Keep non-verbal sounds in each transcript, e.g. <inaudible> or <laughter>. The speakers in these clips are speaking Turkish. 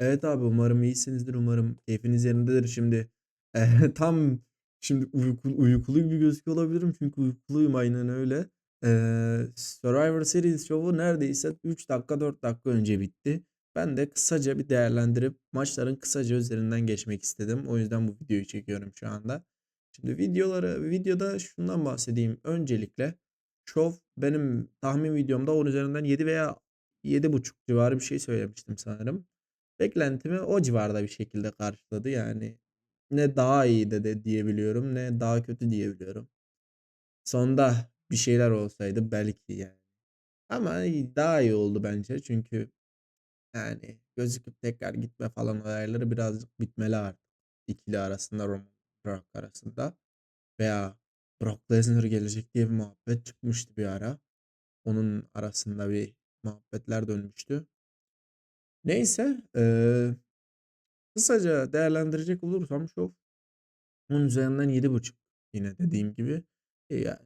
Evet abi umarım iyisinizdir. Umarım keyfiniz yerindedir. Şimdi eee, <laughs> tam şimdi uyku, uykulu gibi gözüküyor olabilirim çünkü uykuluyum aynen öyle. Eee, Survivor Series şovu neredeyse 3 dakika 4 dakika önce bitti. Ben de kısaca bir değerlendirip maçların kısaca üzerinden geçmek istedim. O yüzden bu videoyu çekiyorum şu anda. Şimdi videoları videoda şundan bahsedeyim. Öncelikle şov benim tahmin videomda 10 üzerinden 7 veya 7,5 civarı bir şey söylemiştim sanırım. Beklentimi o civarda bir şekilde karşıladı. Yani ne daha iyi de, de diyebiliyorum ne daha kötü diyebiliyorum. Sonda bir şeyler olsaydı belki yani. Ama daha iyi oldu bence. Çünkü yani gözüküp tekrar gitme falan olayları birazcık bitmeli artık. İkili arasında Roman Brock arasında. Veya Brock Lesnar gelecek diye bir muhabbet çıkmıştı bir ara. Onun arasında bir muhabbetler dönmüştü. Neyse. eee, kısaca değerlendirecek olursam şov 10 üzerinden 7,5 yine dediğim gibi. E, ya,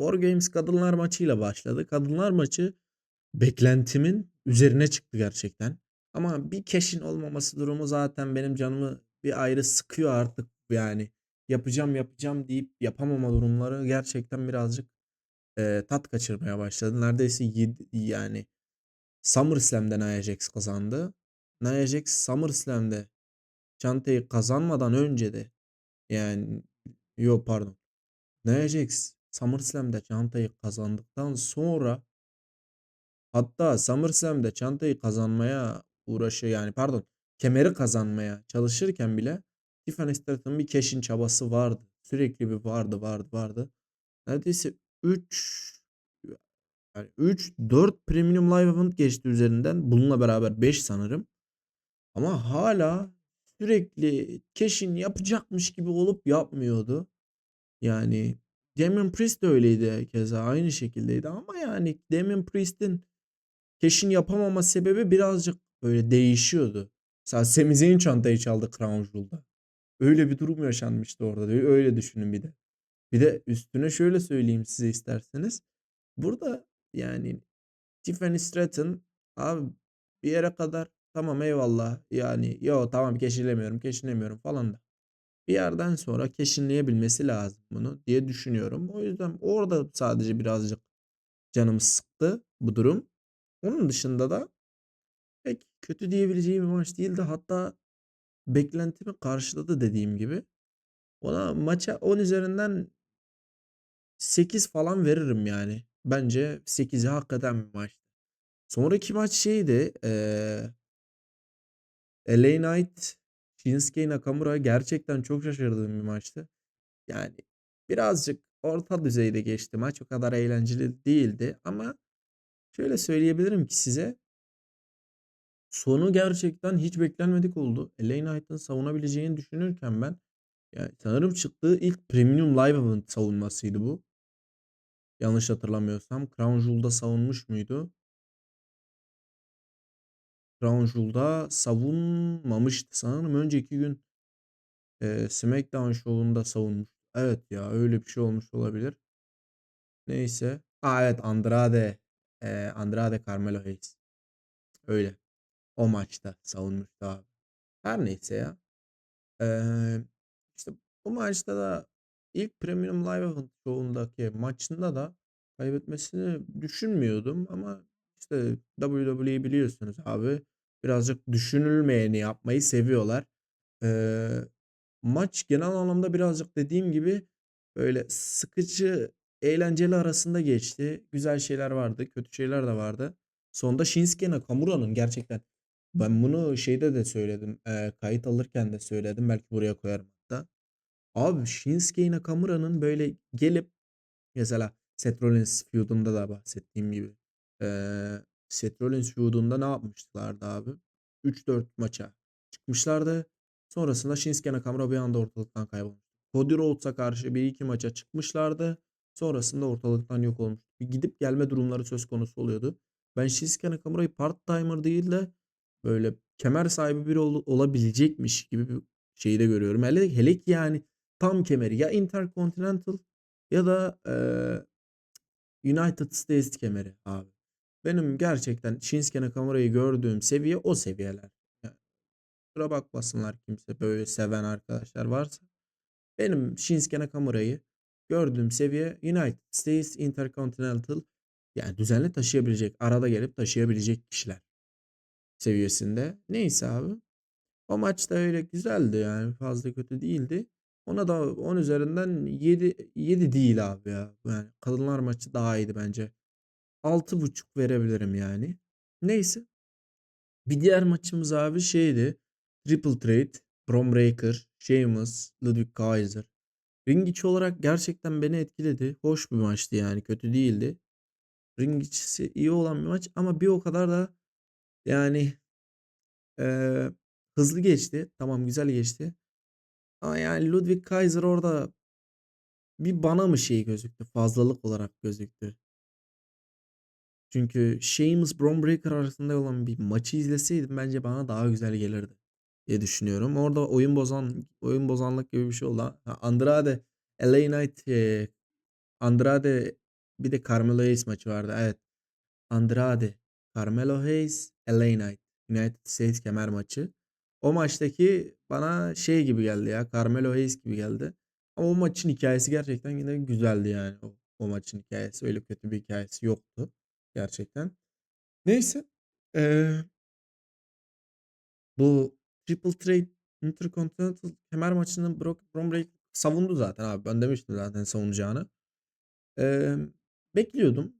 War Games kadınlar maçıyla başladı. Kadınlar maçı beklentimin üzerine çıktı gerçekten. Ama bir keşin olmaması durumu zaten benim canımı bir ayrı sıkıyor artık yani. Yapacağım yapacağım deyip yapamama durumları gerçekten birazcık e, tat kaçırmaya başladı. Neredeyse yedi, yani SummerSlam'de Nia Jax kazandı. Nia Jax SummerSlam'de çantayı kazanmadan önce de yani yok pardon. Nia Jax SummerSlam'de çantayı kazandıktan sonra hatta SummerSlam'de çantayı kazanmaya uğraşıyor yani pardon kemeri kazanmaya çalışırken bile Tiffany Stratton'ın bir keşin çabası vardı. Sürekli bir vardı vardı vardı. Neredeyse 3 yani 3 4 Premium Live Event geçti üzerinden. Bununla beraber 5 sanırım. Ama hala sürekli keşin yapacakmış gibi olup yapmıyordu. Yani Damian Priest de öyleydi keza aynı şekildeydi ama yani Damian Priest'in keşin yapamama sebebi birazcık böyle değişiyordu. Mesela Sami çantayı çaldı Crown Jewel'da. Öyle bir durum yaşanmıştı orada. Öyle düşünün bir de. Bir de üstüne şöyle söyleyeyim size isterseniz. Burada yani Tiffany Stratton abi bir yere kadar tamam eyvallah yani yo tamam keşfedemiyorum keşfedemiyorum falan da bir yerden sonra keşinleyebilmesi lazım bunu diye düşünüyorum. O yüzden orada sadece birazcık canımı sıktı bu durum. Onun dışında da pek kötü diyebileceğim bir maç değildi. Hatta beklentimi karşıladı dediğim gibi. Ona maça 10 üzerinden 8 falan veririm yani. Bence 8'i hakikaten bir maç. Sonraki maç şeydi. Eee LA Knight, Shinsuke Nakamura gerçekten çok şaşırdığım bir maçtı. Yani birazcık orta düzeyde geçti maç. O kadar eğlenceli değildi ama şöyle söyleyebilirim ki size sonu gerçekten hiç beklenmedik oldu. LA Knight'ın savunabileceğini düşünürken ben yani sanırım çıktığı ilk Premium Live Event savunmasıydı bu. Yanlış hatırlamıyorsam. Crown Jewel'da savunmuş muydu? Crown Jewel'da savunmamıştı sanırım. Önceki gün e, SmackDown şovunda savunmuş. Evet ya öyle bir şey olmuş olabilir. Neyse. Aa evet Andrade. E, Andrade Carmelo Hayes. Öyle. O maçta savunmuştu abi. Her neyse ya. Eee, işte bu maçta da ilk Premium Live Event şovundaki maçında da kaybetmesini düşünmüyordum ama işte WWE biliyorsunuz abi birazcık düşünülmeyeni yapmayı seviyorlar. Eee, maç genel anlamda birazcık dediğim gibi böyle sıkıcı, eğlenceli arasında geçti. Güzel şeyler vardı, kötü şeyler de vardı. Sonunda Shinsuke Nakamura'nın gerçekten ben bunu şeyde de söyledim. eee, kayıt alırken de söyledim. Belki buraya koyarım. Abi Shinsuke Nakamura'nın böyle gelip mesela Seth Rollins feud'unda da bahsettiğim gibi eee Seth Rollins feud'unda ne yapmışlardı abi? 3-4 maça çıkmışlardı. Sonrasında Shinsuke Nakamura bir anda ortalıktan kaybolmuş. Cody Rhodes'a karşı bir iki maça çıkmışlardı. Sonrasında ortalıktan yok olmuş. Bir gidip gelme durumları söz konusu oluyordu. Ben Shinsuke Nakamura'yı part-timer değil de böyle kemer sahibi biri ol- olabilecekmiş gibi bir şeyi de görüyorum. Hele, hele ki yani tam kemeri ya Intercontinental ya da eee, United States kemeri abi. Benim gerçekten Shinsuke Nakamura'yı gördüğüm seviye o seviyeler. Ya kusura bakmasınlar kimse böyle seven arkadaşlar varsa. Benim Shinsuke Nakamura'yı gördüğüm seviye United States Intercontinental yani düzenli taşıyabilecek, arada gelip taşıyabilecek kişiler seviyesinde. Neyse abi. O maç da öyle güzeldi yani fazla kötü değildi. Ona da 10 üzerinden 7 7 değil abi ya. Yani kadınlar maçı daha iyiydi bence. 6.5 verebilirim yani. Neyse. Bir diğer maçımız abi şeydi. Triple Threat, Bron Breakker, Sheamus, Ludwig Kaiser. Ring içi olarak gerçekten beni etkiledi. Hoş bir maçtı yani kötü değildi. Ring içisi iyi olan bir maç ama bir o kadar da yani eee, hızlı geçti. Tamam güzel geçti. Ama yani Ludwig Kaiser orada bir bana mı şey gözüktü? Fazlalık olarak gözüktü. Çünkü Sheamus Bron Breakker arasında olan bir maçı izleseydim bence bana daha güzel gelirdi diye düşünüyorum. Orada oyun bozan oyun bozanlık gibi bir şey oldu. Andrade LA Knight eee, Andrade bir de Carmelo Hayes maçı vardı. Evet. Andrade, Carmelo Hayes, LA Knight. United States kemer maçı. O maçtaki bana şey gibi geldi ya. Carmelo Hayes gibi geldi. Ama o maçın hikayesi gerçekten yine güzeldi yani. O, o maçın hikayesi öyle kötü bir hikayesi yoktu. Gerçekten. Neyse. Eee bu Triple Threat Intercontinental kemer maçının Brock Breakker savundu zaten abi. Ben demiştim zaten savunacağını. Emm, bekliyordum.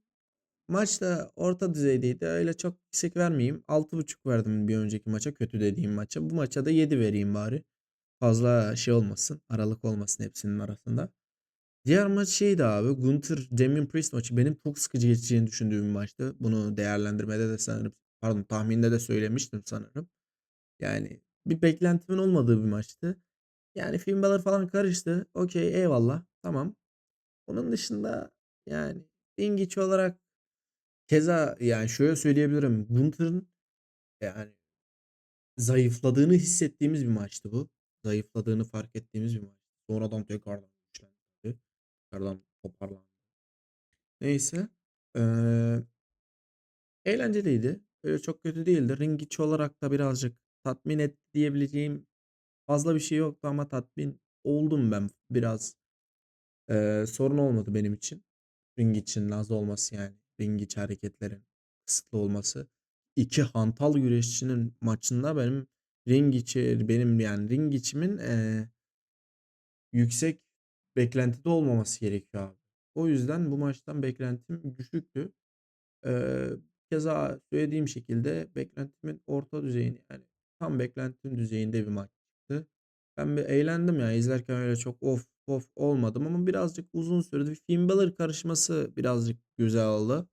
Maç da orta düzeydeydi. Öyle çok yüksek vermeyeyim. 6.5 verdim bir önceki maça, kötü dediğim maça. Bu maça da 7 vereyim bari. Fazla şey olmasın, aralık olmasın hepsinin arasında. Diğer maç şeydi abi. Gunther Damian Priest maçı benim çok sıkıcı geçeceğini düşündüğüm bir maçtı. Bunu değerlendirmede de sanırım pardon tahminde de söylemiştim sanırım. Yani bir beklentimin olmadığı bir maçtı. Yani Finn Balor falan karıştı. Okey eyvallah. Tamam. Onun dışında yani ring içi olarak keza yani şöyle söyleyebilirim. Gunther'ın yani zayıfladığını hissettiğimiz bir maçtı bu. Zayıfladığını fark ettiğimiz bir maç. Sonradan tekrardan güçlendi. Tekrardan toparlandı. Neyse. Eee eğlenceliydi. Öyle çok kötü değildi. Ring içi olarak da birazcık tatmin etti diyebileceğim fazla bir şey yoktu ama tatmin oldum ben biraz. Eee, sorun olmadı benim için. Ring için az olması yani. Ring içi hareketlerin kısıtlı olması. 2 hantal güreşçinin maçında benim ring içi benim yani ring içimin eee yüksek beklentide olmaması gerekiyor abi. O yüzden bu maçtan beklentim düşüktü. Eee, keza söylediğim şekilde beklentimin orta düzeyini yani tam beklentim düzeyinde bir maç çıktı. Ben bir eğlendim ya izlerken öyle çok of of olmadım ama birazcık uzun sürdü. Finn Balor karışması birazcık güzel oldu.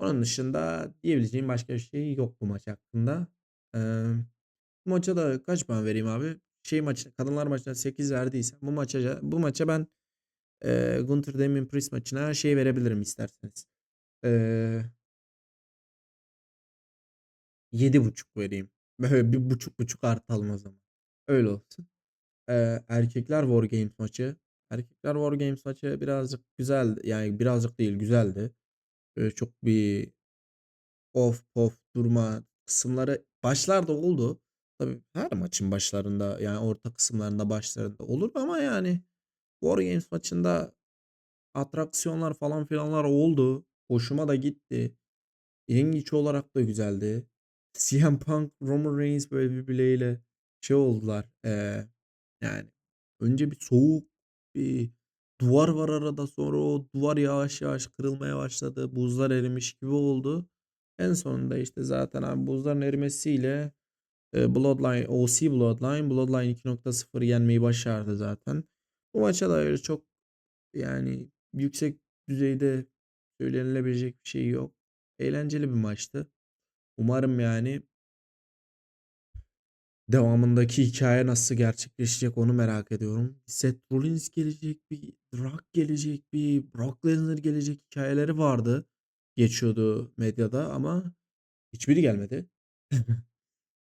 Onun dışında diyebileceğim başka bir şey yok bu maç hakkında. Emm, bu maça da kaç puan vereyim abi? Şey maçı kadınlar maçına 8 verdiysem bu maça bu maça ben, eee, Gunther Damian Priest maçına şey verebilirim isterseniz. Eee 7.5 vereyim. Böyle bir buçuk buçuk artalım o zaman. Öyle olsun. Eee, erkekler War Games maçı. Erkekler War Games maçı birazcık güzeldi. Yani birazcık değil güzeldi. Böyle çok bir of pof durma kısımları başlarda oldu. Tabii her maçın başlarında yani orta kısımlarında başlarında olur ama yani War Games maçında atraksiyonlar falan filanlar oldu. Hoşuma da gitti. Ring içi olarak da güzeldi. <laughs> CM Punk, Roman Reigns böyle birbirleriyle şey oldular. Eee, yani önce bir soğuk bir duvar var arada sonra o duvar yavaş yavaş kırılmaya başladı. Buzlar erimiş gibi oldu. En sonunda işte zaten abi buzların erimesiyle eee, Bloodline, OC Bloodline, Bloodline 2.0 yenmeyi başardı zaten. Bu maça da öyle çok yani yüksek düzeyde söylenilebilecek bir şey yok. Eğlenceli bir maçtı. Umarım yani devamındaki hikaye nasıl gerçekleşecek onu merak ediyorum. Seth Rollins gelecek, bir Rock gelecek, bir Brock Lesnar gelecek hikayeleri vardı. Geçiyordu medyada ama hiçbiri gelmedi. <laughs>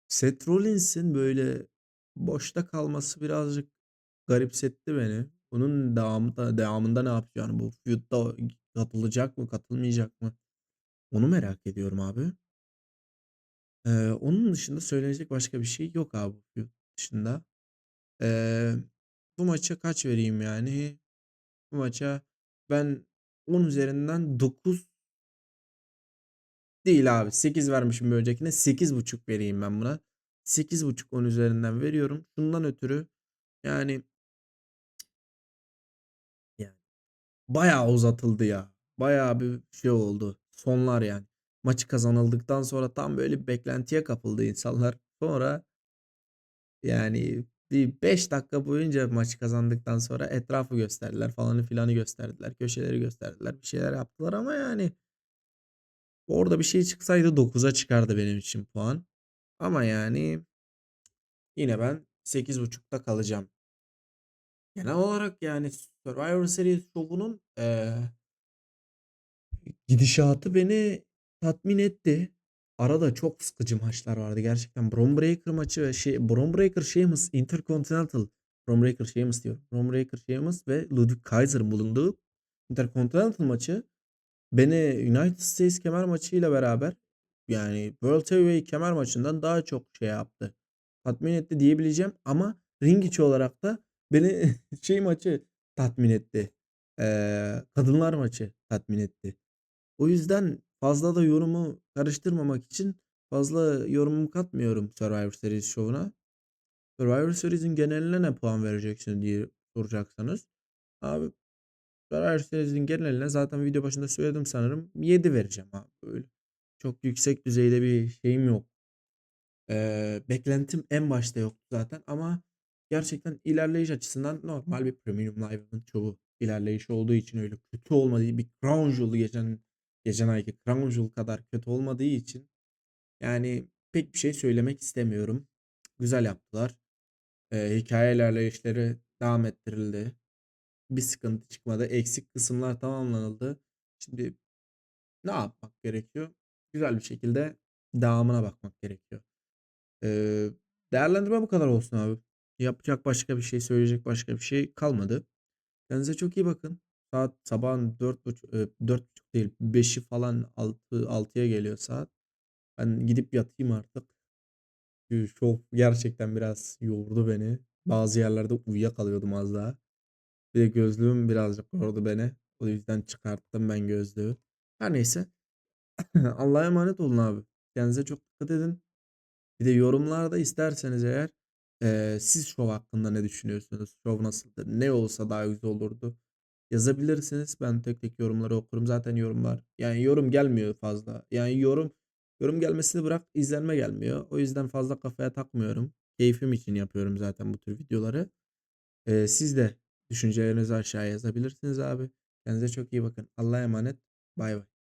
Seth Rollins'in böyle boşta kalması birazcık garipsetti beni. Bunun devamında, devamında ne yapacak? Yani bu feud'da katılacak mı, katılmayacak mı? Onu merak ediyorum abi. Eee, onun dışında söylenecek başka bir şey yok abi yurt dışında. Eee, bu maça kaç vereyim yani? Bu maça ben 10 üzerinden 9 değil abi 8 vermişim bir öncekine 8.5 vereyim ben buna. 8.5 10 üzerinden veriyorum. Şundan ötürü yani yani bayağı uzatıldı ya. Bayağı bir şey oldu. Sonlar yani. Maçı kazanıldıktan sonra tam böyle bir beklentiye kapıldı insanlar. Sonra yani bir 5 dakika boyunca maçı kazandıktan sonra etrafı gösterdiler, falanı filanı gösterdiler, köşeleri gösterdiler, bir şeyler yaptılar ama yani orada bir şey çıksaydı 9'a çıkardı benim için puan. Ama yani yine ben 8.5'ta kalacağım. Genel olarak yani Survivor Series şovunun eee gidişatı beni tatmin etti. Arada çok sıkıcı maçlar vardı gerçekten. Bron Breakker maçı ve şey Bron Breakker Sheamus Intercontinental Bron Breakker Sheamus diyorum. Bron Breakker Sheamus ve Ludwig Kaiser'ın bulunduğu Intercontinental maçı beni United States kemer maçıyla beraber yani World Heavyweight kemer maçından daha çok şey yaptı. Tatmin etti diyebileceğim ama ring içi olarak da beni <laughs> şey maçı tatmin etti. Eee, kadınlar maçı tatmin etti. O yüzden fazla da yorumu karıştırmamak için fazla yorumumu katmıyorum Survivor Series şovuna. Survivor Series'in geneline ne puan vereceksin diye soracaksanız. Abi Survivor Series'in geneline zaten video başında söyledim sanırım. 7 vereceğim abi böyle. Çok yüksek düzeyde bir şeyim yok. Eee, beklentim en başta yoktu zaten ama gerçekten ilerleyiş açısından normal bir Premium Live Event şovu ilerleyişi olduğu için öyle kötü olmadığı bir Crown Jewel geçen geçen ayki Crown kadar kötü olmadığı için yani pek bir şey söylemek istemiyorum. Güzel yaptılar. Eee, hikâye ilerleyişleri devam ettirildi. Bir sıkıntı çıkmadı. Eksik kısımlar tamamlanıldı. Şimdi ne yapmak gerekiyor? Güzel bir şekilde devamına bakmak gerekiyor. Eee, değerlendirme bu kadar olsun abi. Yapacak başka bir şey, söyleyecek başka bir şey kalmadı. Kendinize çok iyi bakın. Saat sabahın 4.30 eee, 4.30 değil 5'i falan 6 6'ya geliyor saat. Ben gidip yatayım artık. Eee, şov gerçekten biraz yordu beni. Bazı yerlerde uyuyakalıyordum az daha. Bir de gözlüğüm birazcık yordu beni. O yüzden çıkarttım ben gözlüğü. Her neyse. <clears throat> Allah'a emanet olun abi. Kendinize çok dikkat edin. Bir de yorumlarda isterseniz eğer, eee, siz şov hakkında ne düşünüyorsunuz? Şov nasıldı? Ne olsa daha güzel olurdu? Yazabilirsiniz. Ben tek tek yorumları okurum. Zaten yorumlar yani yorum gelmiyor fazla. Yani yorum yorum gelmesini bırak izlenme gelmiyor. O yüzden fazla kafaya takmıyorum. Keyfim için yapıyorum zaten bu tür videoları. Eee, siz de düşüncelerinizi aşağıya yazabilirsiniz abi. Kendinize çok iyi bakın. Allah'a emanet. Baybay.